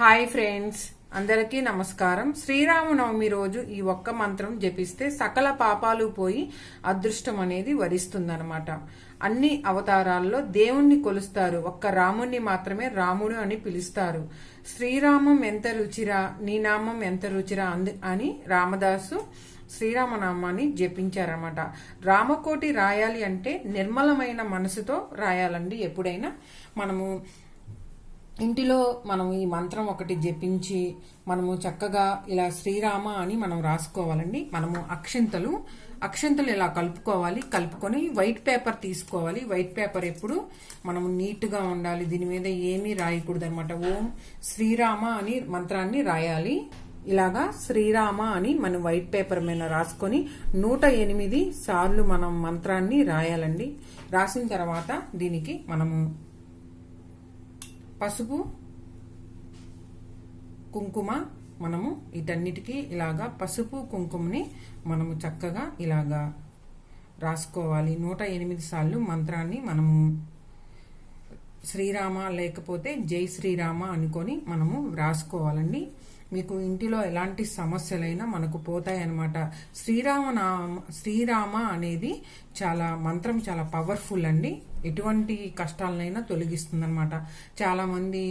Hi friends అందరికీ నమస్కారం. శ్రీరామనవమి రోజు ఈ ఒక్క మంత్రం జపిస్తే సకల పాపాలు పోయి అదృష్టం అనేది వరిస్తుందనమాట అన్ని అవతారాల్లో దేవుణ్ణి కొలుస్తారు. ఒక్క రాముణ్ణి మాత్రమే రాముడు అని పిలుస్తారు. శ్రీరామం ఎంత రుచిరా నీ నామం ఎంత రుచిరా అంది- అని రామదాసు శ్రీరామనామాన్ని జపించారన్నమాట. రామకోటి రాయాలి అంటే నిర్మలమైన మనసుతో రాయాలండి ఎప్పుడైనా. మనము ఇంటిలో మనం ఈ మంత్రం ఒకటి జపించి మనము చక్కగా ఇలా శ్రీరామ అని మనం రాసుకోవాలండి. మనము అక్షింతలు అక్షింతలు ఇలా కలుపుకోవాలి. కలుపుకొని వైట్ పేపర్ తీసుకోవాలి. వైట్ పేపర్ ఎప్పుడు మనము నీట్గా ఉండాలి. దీని మీద ఏమీ రాయకూడదు అనమాట ఓం శ్రీరామ అని మంత్రాన్ని రాయాలి. ఇలాగా శ్రీరామ అని మనం వైట్ పేపర్ మీద రాసుకొని నూట ఎనిమిది సార్లు మనం మంత్రాన్ని రాయాలండి. రాసిన తర్వాత దీనికి మనము పసుపు కుంకుమ మనము వీటన్నిటికీ ఇలాగా పసుపు కుంకుమని మనము చక్కగా ఇలాగా రాసుకోవాలి. నూట ఎనిమిది సార్లు మంత్రాన్ని మనము శ్రీరామ లేకపోతే జై శ్రీరామ అనుకొని మనము రాసుకోవాలండి. మీకు ఇంటిలో ఎలాంటి సమస్యలైనా మనకు పోతాయన్నమాట. శ్రీరామ నామ శ్రీరామ అనేది చాలా మంత్రం చాలా పవర్ఫుల్ అండి. ఎటువంటి కష్టాలనైనా తొలగిస్తుందన్నమాట. చాలామంది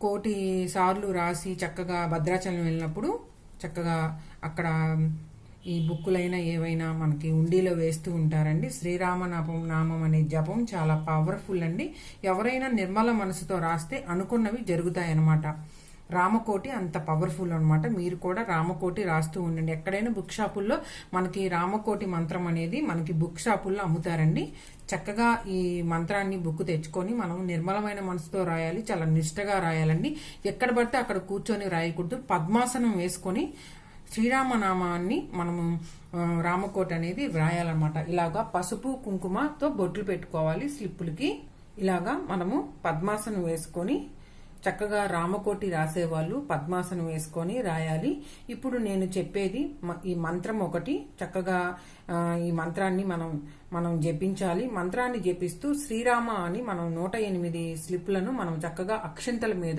కోటి సార్లు రాసి చక్కగా భద్రాచలం వెళ్ళినప్పుడు చక్కగా అక్కడ ఈ బుక్కులైనా ఏవైనా మనకి ఉండిలో వేస్తూ ఉంటారండి. శ్రీరామ నామం నామం అనే జపం చాలా పవర్ఫుల్ అండి. ఎవరైనా నిర్మల మనసుతో రాస్తే అనుకున్నవి జరుగుతాయన్నమాట. రామకోటి అంత పవర్ఫుల్ అనమాట మీరు కూడా రామకోటి రాస్తూ ఉండండి. ఎక్కడైనా బుక్ షాపుల్లో మనకి రామకోటి మంత్రం అనేది మనకి బుక్ షాపుల్లో అమ్ముతారండి. చక్కగా ఈ మంత్రాన్ని బుక్ తెచ్చుకొని మనం నిర్మలమైన మనసుతో రాయాలి చాలా నిష్టగా రాయాలండి. ఎక్కడ పడితే అక్కడ కూర్చొని రాయకూడదు. పద్మాసనం వేసుకొని శ్రీరామనామాన్ని మనము రామకోట అనేది వ్రాయాలన్నమాట. ఇలాగా పసుపు కుంకుమతో బొట్లు పెట్టుకోవాలి స్లిప్పులకి. ఇలాగా మనము పద్మాసనం వేసుకొని చక్కగా రామకోటి రాసేవాళ్ళు పద్మాసనం వేసుకొని రాయాలి. ఇప్పుడు నేను చెప్పేది మ- ఈ మంత్రం ఒకటి. చక్కగా ఈ మంత్రాన్ని మనం మనం జపించాలి. మంత్రాన్ని జపిస్తూ శ్రీరామ అని మనం నూట ఎనిమిది స్లిప్లను మనం చక్కగా అక్షంతల మీద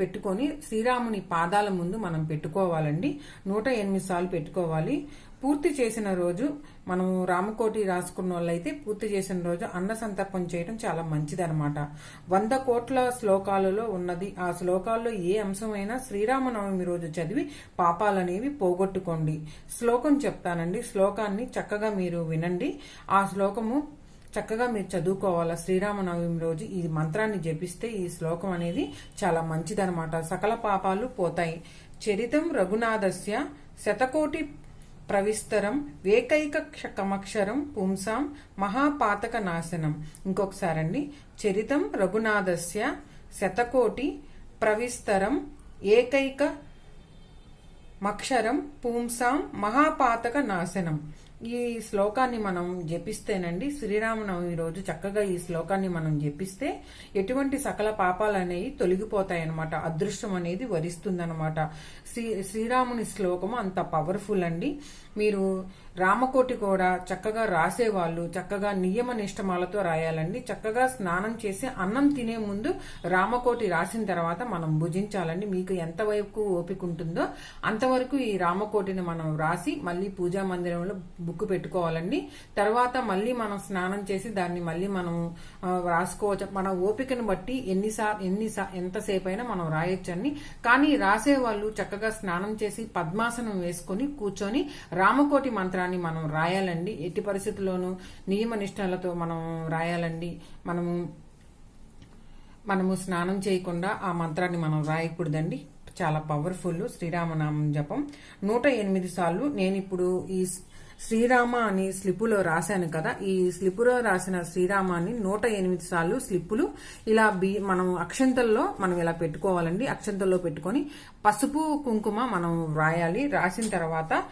పెట్టుకొని శ్రీరాముని పాదాల ముందు మనం పెట్టుకోవాలండి. నూట ఎనిమిది సార్లు పెట్టుకోవాలి. పూర్తి చేసిన రోజు మనం రామకోటి రాసుకున్న వాళ్ళైతే పూర్తి చేసిన రోజు అన్న సంతర్పం చేయడం చాలా మంచిదన్నమాట. వంద కోట్ల శ్లోకాలలో ఉన్నది. ఆ శ్లోకాల్లో ఏ అంశమైనా శ్రీరామనవమి రోజు చదివి పాపాలనేవి పోగొట్టుకోండి. శ్లోకం చెప్తానండి. శ్లోకాన్ని చక్కగా మీరు వినండి. ఆ శ్లోకము చక్కగా మీరు చదువుకోవాలా? శ్రీరామనవమి రోజు ఈ మంత్రాన్ని జపిస్తే ఈ శ్లోకం అనేది చాలా మంచిదనమాట సకల పాపాలు పోతాయి. చరితం రఘునాథస్య శతకోటి ప్రవిస్తరం ఏకైక క్ష- కమక్షరం పుంసాం మహాపాతక నాశనం. ఇంకొకసారండి. చరితం రఘునాథస్య శతకోటి ప్రవిస్తరం ఏకైక మక్షరం పుంసాం మహాపాతక నాశనం. ఈ శ్లోకాన్ని మనం జపిస్తేనండి శ్రీరామనవమి రోజు చక్కగా ఈ శ్లోకాన్ని మనం జపిస్తే ఎటువంటి సకల పాపాలు అనేవి తొలగిపోతాయన్నమాట. అదృష్టం అనేది వరిస్తుందన్నమాట. శ్రీ శ్రీరాముని శ్లోకము అంత పవర్ఫుల్ అండి. మీరు రామకోటి కూడా చక్కగా రాసేవాళ్ళు చక్కగా నియమ నిష్టమాలతో రాయాలండి. చక్కగా స్నానం చేసి అన్నం తినే ముందు రామకోటి రాసిన తర్వాత మనం భుజించాలండి. మీకు ఎంతవరకు ఓపిక ఉంటుందో అంతవరకు ఈ రామకోటిని మనం రాసి మళ్ళీ పూజా మందిరంలో బుక్ పెట్టుకోవాలండి. తర్వాత మళ్ళీ మనం స్నానం చేసి దాన్ని మళ్ళీ మనం రాసుకోవచ్చు. మన ఓపికను బట్టి ఎన్నిసార్లు ఎన్ని ఎంతసేపు అయినా మనం రాయొచ్చండి. కానీ రాసేవాళ్ళు చక్కగా స్నానం చేసి పద్మాసనం వేసుకొని కూర్చొని రామకోటి మంత్రాన్ని మనం రాయాలండి. ఎట్టి పరిస్థితుల్లోనూ నియమ నిష్టలతో మనం రాయాలండి. మనము మనము స్నానం చేయకుండా ఆ మంత్రాన్ని మనం రాయకూడదండి. చాలా పవర్ఫుల్ శ్రీరామనామం జపం. నూట ఎనిమిది సార్లు నేను ఇప్పుడు ఈ శ్రీరామ అని స్లిప్పులో రాశాను కదా. ఈ స్లిప్పులో రాసిన శ్రీరామాన్ని నూట ఎనిమిది సార్లు స్లిప్పులు ఇలా బి మనం అక్షంతల్లో మనం ఇలా పెట్టుకోవాలండి. అక్షంతల్లో పెట్టుకొని పసుపు కుంకుమ మనం రాయాలి. రాసిన తర్వాత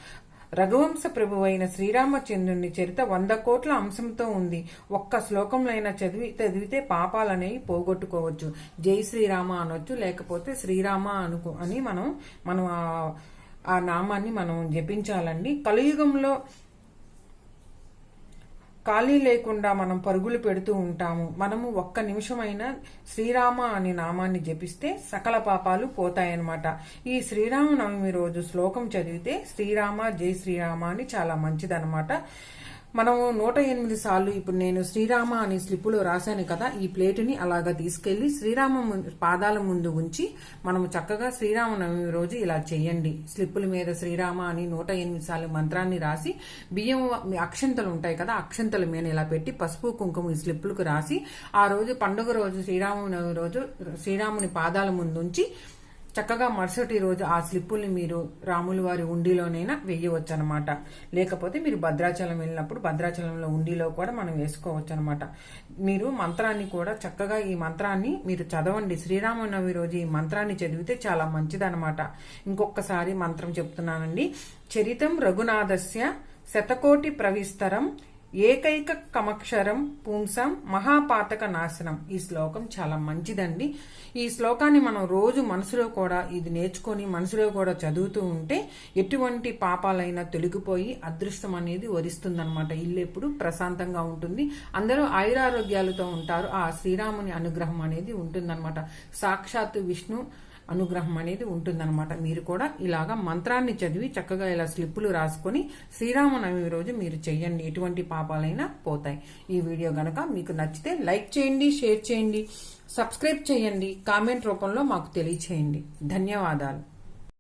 రఘువంశ ప్రభువైన శ్రీరామచంద్రుని చరిత వంద కోట్ల అంశంతో ఉంది. ఒక్క శ్లోకంలో అయినా చదివి చదివితే పాపాలనేవి పోగొట్టుకోవచ్చు. జై శ్రీరామ అనొచ్చు లేకపోతే శ్రీరామ అనుకో అని మనం మనం ఆ నామాన్ని మనం జపించాలండి. కలియుగంలో ఖాళీ లేకుండా మనం పరుగులు పెడుతూ ఉంటాము. మనము ఒక్క నిమిషమైనా శ్రీరామ అనే నామాన్ని జపిస్తే సకల పాపాలు పోతాయన్నమాట. ఈ శ్రీరామ నవమి రోజు శ్లోకం చదివితే శ్రీరామ జై శ్రీరామ అని చాలా మంచిదన్నమాట. మనం నూట ఎనిమిది సార్లు ఇప్పుడు నేను శ్రీరామ అని స్లిప్పులో రాశాను కదా ఈ ప్లేటుని అలాగా తీసుకెళ్ళి శ్రీరామ పాదాల ముందు ఉంచి మనము చక్కగా శ్రీరామనవమి రోజు ఇలా చేయండి. స్లిప్పుల మీద శ్రీరామ అని నూట ఎనిమిది సార్లు మంత్రాన్ని రాసి బియ్యం అక్షంతలు ఉంటాయి కదా అక్షంతల మీద ఇలా పెట్టి పసుపు కుంకుమ ఈ స్లిప్పులకు రాసి ఆ రోజు పండుగ రోజు శ్రీరామనవమి రోజు శ్రీరాముని పాదాల ముందు ఉంచి చక్కగా మరుసటి రోజు ఆ స్లిప్పుల్ని మీరు రాములు వారి ఉండిలోనైనా వేయవచ్చు అనమాట లేకపోతే మీరు భద్రాచలం వెళ్ళినప్పుడు భద్రాచలంలో ఉండిలో కూడా మనం వేసుకోవచ్చు అనమాట మీరు మంత్రాన్ని కూడా చక్కగా ఈ మంత్రాన్ని మీరు చదవండి. శ్రీరామనవమి రోజు ఈ మంత్రాన్ని చదివితే చాలా మంచిదనమాట. ఇంకొకసారి మంత్రం చెప్తున్నానండి. చరితం రఘునాథస్య శతకోటి ప్రవిస్తరం ఏకైక కమక్షరం పుంసం మహాపాతక నాశనం. ఈ శ్లోకం చాలా మంచిదండి. ఈ శ్లోకాన్ని మనం రోజు మనసులో కూడా ఇది నేర్చుకొని మనసులో కూడా చదువుతూ ఉంటే ఎటువంటి పాపాలైనా తొలగిపోయి అదృష్టం అనేది వరిస్తుందన్నమాట. ఇల్లు ఎప్పుడు ప్రశాంతంగా ఉంటుంది. అందరూ ఆయురారోగ్యాలతో ఉంటారు. ఆ శ్రీరాముని అనుగ్రహం అనేది ఉంటుందన్నమాట. సాక్షాత్తు విష్ణు అనుగ్రహం అనేది ఉంటుందన్నమాట. మీరు కూడా ఇలాగా మంత్రాన్ని చదివి చక్కగా ఇలా స్లిప్పులు రాసుకొని శ్రీరామనవమి రోజు మీరు చెయ్యండి. ఎటువంటి పాపాలైనా పోతాయి. ఈ వీడియో గనక మీకు నచ్చితే లైక్ చేయండి షేర్ చేయండి సబ్స్క్రైబ్ చేయండి కామెంట్ రూపంలో మాకు తెలియచేయండి. ధన్యవాదాలు.